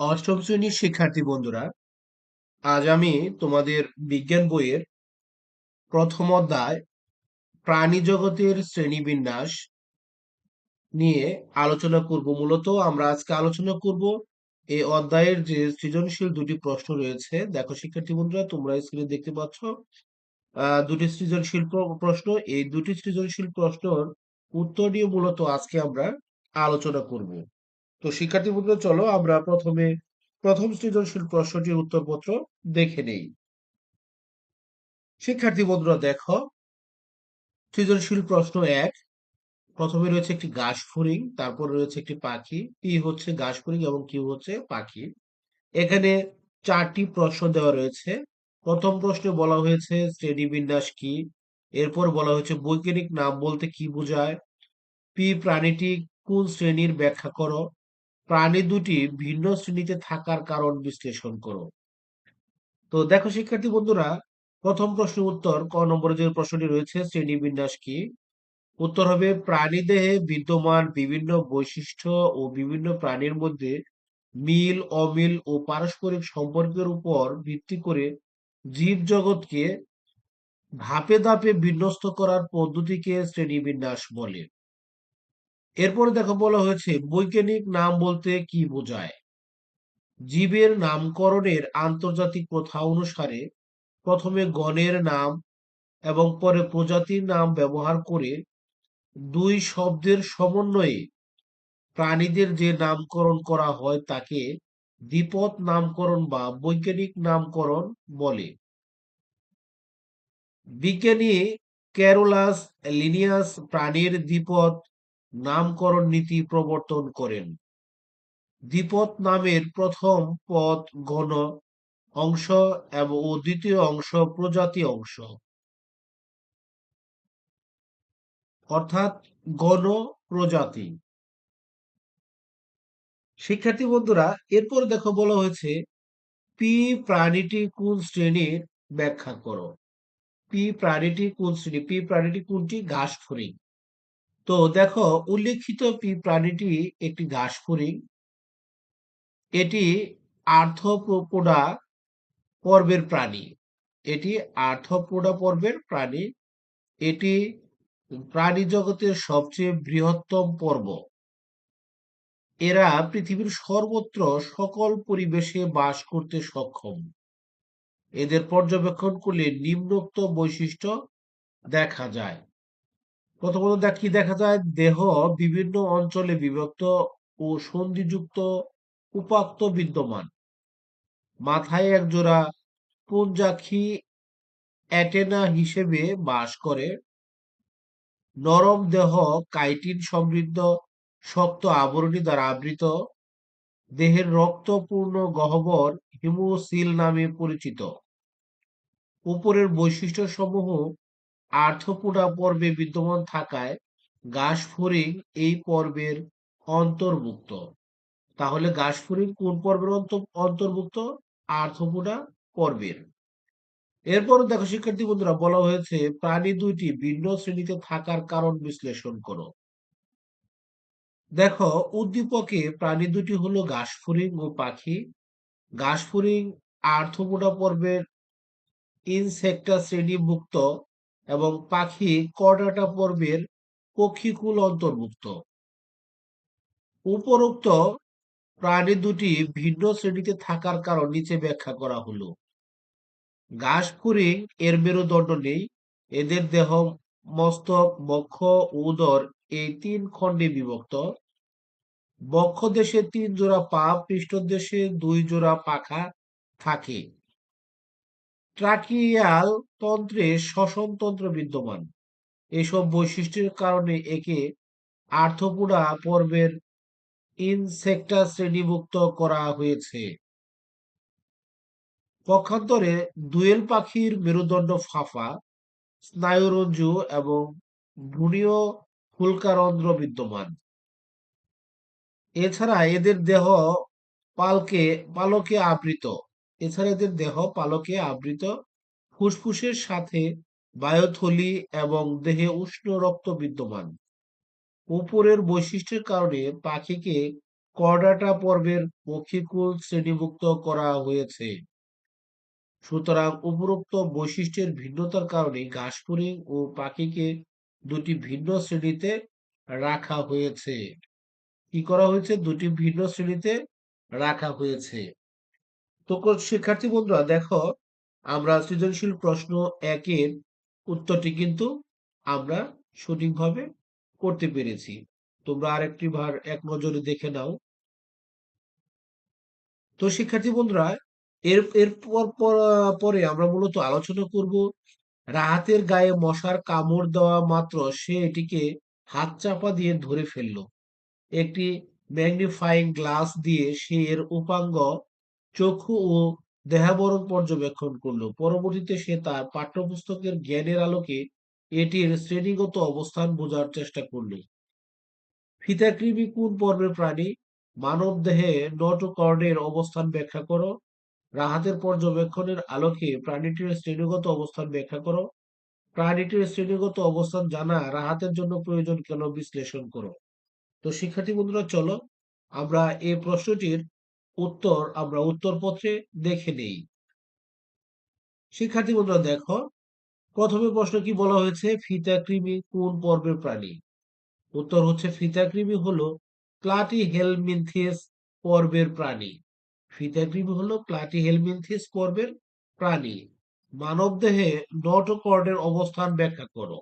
অষ্টম শ্রেণির শিক্ষার্থী বন্ধুরা, আজ আমি তোমাদের বিজ্ঞান বইয়ের প্রথম অধ্যায় প্রাণী জগতের শ্রেণীবিন্যাস নিয়ে আলোচনা করব। মূলত আমরা আজকে আলোচনা করব এই অধ্যায়ের যে সৃজনশীল দুটি প্রশ্ন রয়েছে। দেখো শিক্ষার্থী বন্ধুরা, তোমরা স্ক্রিনে দেখতে পাচ্ছ দুটি সৃজনশীল প্রশ্ন। এই দুটি সৃজনশীল প্রশ্নর উত্তর নিয়ে মূলত আজকে আমরা আলোচনা করব। তো শিক্ষার্থী বন্ধুরা চলো আমরা প্রথমে প্রথম সৃজনশীল প্রশ্নটির উত্তরপত্র দেখে নেই। শিক্ষার্থী বন্ধুরা, দেখো, সৃজনশীল প্রশ্ন এক, প্রথমে রয়েছে একটি ঘাস ফড়িং তারপর রয়েছে একটি পাখি পি হচ্ছে ঘাস ফড়িং এবং কিউ হচ্ছে পাখি। এখানে চারটি প্রশ্ন দেওয়া রয়েছে। প্রথম প্রশ্নে বলা হয়েছে শ্রেণীবিন্যাস কি? এরপর বলা হয়েছে বৈজ্ঞানিক নাম বলতে কি বোঝায়? পি প্রাণীটি কোন শ্রেণির ব্যাখ্যা করো? প্রাণী দুটি ভিন্ন শ্রেণীতে থাকার কারণ বিশ্লেষণ করো। তো দেখো, শিক্ষার্থী বন্ধুরা, প্রথম প্রশ্নের উত্তর, ক নম্বরে যে প্রশ্নটি রয়েছে, শ্রেণীবিন্যাস কি? উত্তর হবে, প্রাণী দেহে বিদ্যমান বিভিন্ন বৈশিষ্ট্য ও বিভিন্ন প্রাণীর মধ্যে মিল, অমিল ও পারস্পরিক সম্পর্কের উপর ভিত্তি করে জীব জগৎকে ধাপে ধাপে বিন্যস্ত করার পদ্ধতিকে শ্রেণীবিন্যাস বলে। এরপরে দেখো বলা হয়েছে, বৈজ্ঞানিক নাম বলতে কি বোঝায়? জীবের নামকরণের আন্তর্জাতিক প্রথা অনুসারে প্রথমে গণের নাম এবং পরে প্রজাতির নাম ব্যবহার করে দুই শব্দের সমন্বয়ে প্রাণীদের যে নামকরণ করা হয় তাকে দ্বিপদ নামকরণ বা বৈজ্ঞানিক নামকরণ বলে। বিজ্ঞানী ক্যারোলাস লিনিয়াস প্রাণীর দ্বিপদ নামকরণ নীতি প্রবর্তন করেন। দ্বিপদ নামের প্রথম পদ গণ অংশ এবং ও দ্বিতীয় অংশ প্রজাতি অংশ। অর্থাৎ গণ প্রজাতি। শিক্ষার্থী বন্ধুরা, এরপর দেখো বলা হয়েছে, পি প্রাণীটি কোন শ্রেণির? ব্যাখ্যা করো। পি প্রাণীটি কোন শ্রেণি? পি প্রাণীটি কোনটি? ঘাস ফড়িং তো দেখো, উল্লেখিত প্রাণীটি একটি ঘাস ফড়িং এটি আর্থ্রোপোডা পর্বের প্রাণী। এটি আর্থ্রোপোডা পর্বের প্রাণী। এটি প্রাণী জগতের সবচেয়ে বৃহত্তম পর্ব। এরা পৃথিবীর সর্বত্র সকল পরিবেশে বাস করতে সক্ষম। এদের পর্যবেক্ষণ করলে নিম্নোক্ত বৈশিষ্ট্য দেখা যায়। প্রথমত কি দেখা যায়? দেহ বিভিন্ন অঞ্চলে বিভক্ত ও সন্ধিযুক্ত উপাত্ত বিদ্যমান। মাথায় এক জোড়া পুঞ্জাক্ষী অ্যাটেনা হিসেবে বাস করে। নরম দেহ কাইটিন সমৃদ্ধ শক্ত আবরণী দ্বারা আবৃত। দেহের রক্তপূর্ণ গহ্বর হিমোসিল নামে পরিচিত। উপরের বৈশিষ্ট্য সমূহ আর্থপোডা পর্বে বিদ্যমান থাকায় ঘাস ফড়িং এই পর্বের অন্তর্ভুক্ত। তাহলে ঘাস ফড়িং কোন পর্বের অন্তর্ভুক্ত? আর্থপোডা পর্বের। এরপর দেখো, শিক্ষার্থী বন্ধুরা, বলা হয়েছে প্রাণী দুইটি ভিন্ন শ্রেণীতে থাকার কারণ বিশ্লেষণ করো। দেখো, উদ্দীপকে প্রাণী দুটি হলো ঘাসফড়িং ও পাখি। ঘাসফড়িং আর্থপোডা পর্বের ইনসেক্টা শ্রেণীভুক্ত এবং পাখি কর্ডাটা পর্বের পক্ষীকুল অন্তর্ভুক্ত? উপরোক্ত প্রাণী দুটি ভিন্ন শ্রেণীতে থাকার কারণ নিচে ব্যাখ্যা করা হলো। ঘাসফড়িং, এর মেরুদণ্ড নেই। এদের দেহ, মস্তক, বক্ষ, উদর এই তিন খণ্ডে বিভক্ত। বক্ষ দেশে তিন জোড়া পা পৃষ্ঠদেশে দুই জোড়া পাখা থাকে। ট্রাকিয়াল তন্ত্রে শ্বসন তন্ত্র বিদ্যমান। এসব বৈশিষ্ট্যের কারণে একে আর্থপোডা পর্বের ইনসেক্টা শ্রেণীভুক্ত করা হয়েছে। পক্ষান্তরে দুয়েল পাখির মেরুদণ্ড ফাফা, স্নায়ুরঞ্জু এবং ভ্রূণীয় ফুলকারন্ধ্র বিদ্যমান। এছাড়া এদের দেহ পালকে পালকে আবৃত। এছাড়া এদের দেহ পালকে আবৃত। ফুসফুসের সাথে বায়ুথলি এবং দেহে উষ্ণ রক্ত বিদ্যমান। উপরের বৈশিষ্ট্যের কারণে পাখিকে করডাটা পর্বের পক্ষীকুল শ্রেণীভুক্ত করা হয়েছে। সুতরাং উপরোক্ত বৈশিষ্ট্যের ভিন্নতার কারণে ঘাসফড়িং ও পাখিকে দুটি ভিন্ন শ্রেণীতে রাখা হয়েছে। কি করা হয়েছে? দুটি ভিন্ন শ্রেণীতে রাখা হয়েছে। তো শিক্ষার্থী বন্ধুরা, দেখো, আমরা সৃজনশীল প্রশ্ন একের উত্তরটি কিন্তু আমরা সঠিকভাবে করতে পেরেছি। তোমরা আরেকটি ভার এক নজরে দেখে নাও। তো শিক্ষার্থী বন্ধুরা, এর এরপর পরে আমরা মূলত আলোচনা করব, রাহাতের গায়ে মশার কামড় দেওয়া মাত্র সে এটিকে হাত চাপা দিয়ে ধরে ফেলল। একটি ম্যাগনিফাইং গ্লাস দিয়ে সে এর উপাঙ্গ চক্ষু ও দেহাবরণ পর্যবেক্ষণ করল। পরবর্তীতে সে তার পাঠ্যপুস্তকের জ্ঞানের আলোকে এটির শ্রেণীগত অবস্থান বোঝার চেষ্টা করল। ফিতাকৃমি কোন পর্বের প্রাণী? মানব দেহে নটোকর্ডের অবস্থান ব্যাখ্যা করো। রাহাতের পর্যবেক্ষণের আলোকে প্রাণীটির শ্রেণীগত অবস্থান ব্যাখ্যা করো। প্রাণীটির শ্রেণীগত অবস্থান জানা রাহাতের জন্য প্রয়োজন কেন বিশ্লেষণ করো। তো শিক্ষার্থী বন্ধুরা, চলো আমরা এই প্রশ্নটির উত্তর আমরা উত্তরপত্রে দেখে নেই। শিক্ষার্থী বন্ধুরা দেখো, প্রথমে প্রশ্ন কি বলা হয়েছে? ফিতা, কৃমি কোন পর্বের প্রাণী? উত্তর হচ্ছে ফিতা, কৃমি হলো প্লাটি হেলমিনথিস পর্বের প্রাণী। ফিতা, কৃমি হলো প্লাটি হেলমিনথিস পর্বের প্রাণী। মানব দেহে নটোকর্ডের অবস্থান ব্যাখ্যা করো।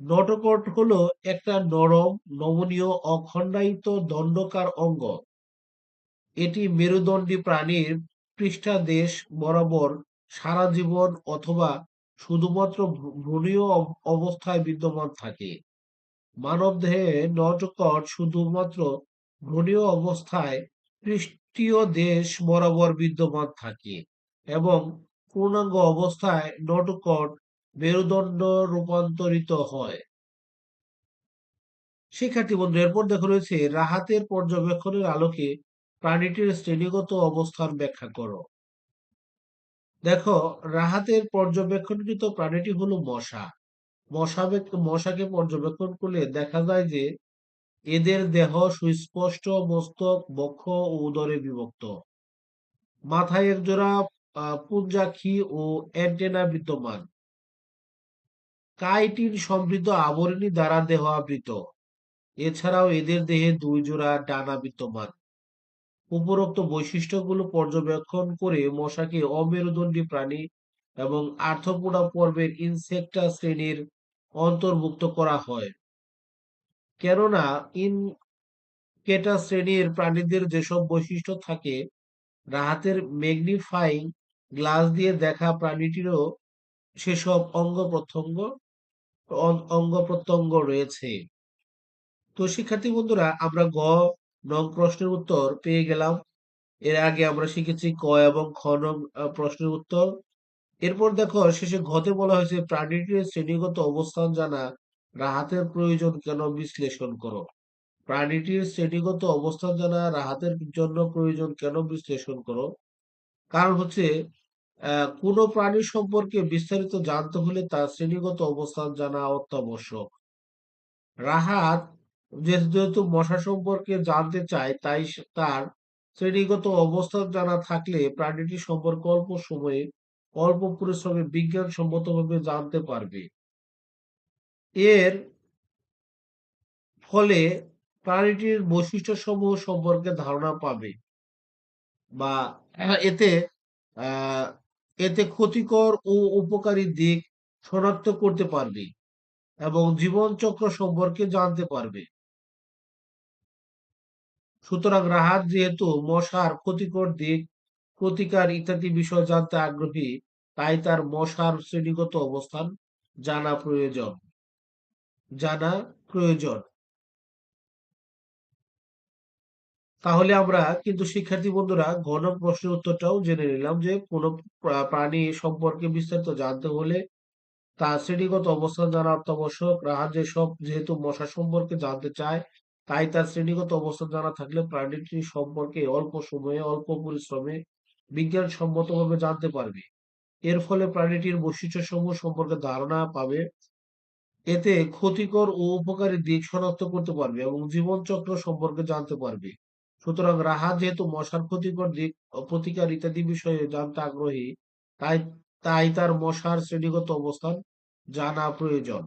নটোকর্ড হলো একটা নরম, নমনীয়, অখণ্ডায়িত দণ্ডকার অঙ্গ। এটি মেরুদণ্ডী প্রাণীর পৃষ্ঠাদেশ বরাবর সারা জীবন অথবা শুধুমাত্র ভ্রূণীয় অবস্থায় বিদ্যমান থাকে। মানবদেহে নটকট শুধুমাত্র ভ্রূণীয় অবস্থায় পৃষ্ঠীয় দেশ বরাবর বিদ্যমান থাকে এবং পূর্ণাঙ্গ অবস্থায় নটকট মেরুদণ্ড রূপান্তরিত হয়। শিক্ষার্থী বন্ধু, এরপর দেখা রয়েছে রাহাতের পর্যবেক্ষণের আলোকে প্রাণীটির শ্রেণীগত অবস্থান ব্যাখ্যা করো। দেখো, রাহাতের পর্যবেক্ষণকৃত প্রাণীটি হলো মশা। মশা মশাকে পর্যবেক্ষণ করলে দেখা যায় যে এদের দেহ সুস্পষ্ট মস্তক, বক্ষ ও উদরে বিভক্ত। মাথায় এক জোড়া পুঞ্জাক্ষী ও অ্যান্টেনা বিদ্যমান। কাইটিন সমৃদ্ধ আবরণী দ্বারা দেহ আবৃত এছাড়াও এদের দেহে দুই জোড়া ডানা বিদ্যমান। উপরোক্ত বৈশিষ্ট্যগুলো পর্যবেক্ষণ করে মশাকে অমেরুদণ্ডী প্রাণী এবং আর্থপোডা পর্বের ইনসেক্টা শ্রেণির অন্তর্ভুক্ত করা হয়। কেননা ইনকেটা শ্রেণির প্রাণীদের যেসব বৈশিষ্ট্য থাকে, রাহাতের ম্যাগনিফাইং গ্লাস দিয়ে দেখা প্রাণীটিরও সেসব অঙ্গ প্রত্যঙ্গ অঙ্গ প্রত্যঙ্গ রয়েছে। তো শিক্ষার্থী বন্ধুরা, আমরা গ নং প্রশ্নের উত্তর পেয়ে গেলাম। এর আগে আমরা শিখেছি ক এবং খ নং প্রশ্নের উত্তর। এরপর দেখো, শেষে ঘতে বলা হয়েছে, প্রাণীটির শ্রেণীগত অবস্থান জানা, রাহাতের প্রয়োজন কেন বিশ্লেষণ করো? প্রাণীটির শ্রেণীগত অবস্থান জানা, রাহাতের জন্য প্রয়োজন কেন বিশ্লেষণ করো? কারণ হচ্ছে কোন প্রাণী সম্পর্কে বিস্তারিত জানতে হলে তার শ্রেণীগত অবস্থান জানা অত্যাবশ্যক। রাহাত যেহেতু মশা সম্পর্কে জানতে চায়, তাই তার শ্রেণীগত অবস্থান জানা থাকলে প্রাণীটি সম্পর্কে অল্প সময়ে, অল্প পরিশ্রমে বিজ্ঞানসম্মতভাবে জানতে পারবে। এর ফলে প্রাণীটির বৈশিষ্ট্য সমূহ সম্পর্কে ধারণা পাবে বা এতে এতে ক্ষতিকর ও উপকারী দিক শনাক্ত করতে পারবে এবং জীবনচক্র সম্পর্কে জানতে পারবে। সুতরাং রাহাত যেহেতু মশার ক্ষতিকর দিক প্রতিকার ইত্যাদি বিষয় জানতে আগ্রহী, তাই তার মশার শ্রেণীগত অবস্থান জানা প্রয়োজন। জানা প্রয়োজন। তাহলে আমরা কিন্তু শিক্ষার্থী বন্ধুরা ঘন প্রশ্নের উত্তরটাও জেনে নিলাম যে কোন প্রাণী সম্পর্কে বিস্তারিত জানতে হলে তার শ্রেণীগত অবস্থান জানা অত্যাবশ্যক। রাহাত যেসব যেহেতু মশা সম্পর্কে জানতে চায় তাই তার শ্রেণীগত অবস্থান জানা থাকলে প্রাণীটি সম্পর্কে অল্প সময়ে, অল্প পরিশ্রমে বিজ্ঞানসম্মতভাবে জানতে পারবে। এর ফলে প্রাণীটির বৈশিষ্ট্য সমূহ সম্পর্কে ধারণা পাবে। এতে ক্ষতিকর ও উপকারী দিক শনাক্ত করতে পারবে এবং জীবনচক্র সম্পর্কে জানতে পারবে। সুতরাং রাহা যেহেতু মশার ক্ষতিকর দিক, প্রতিকার ইত্যাদি বিষয়ে জানতে আগ্রহী, তাই তাই তার মশার শ্রেণীগত অবস্থান জানা প্রয়োজন।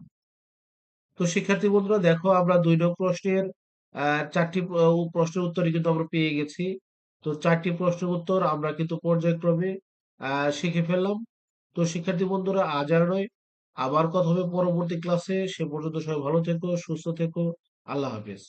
তো শিক্ষার্থী বন্ধুরা, দেখো আমরা দুই নং প্রশ্নের চারটি প্র- প্রশ্নের উত্তরই কিন্তু আমরা পেয়ে গেছি। তো চারটি প্রশ্নের উত্তর আমরা কিন্তু পর্যায়ক্রমে শিখে ফেললাম। তো শিক্ষার্থী বন্ধুরা, আজ আর নয়। আবার কথা হবে পরবর্তী ক্লাসে সে পর্যন্ত সবাই ভালো থেকো, সুস্থ থেকো। আল্লাহ হাফেজ।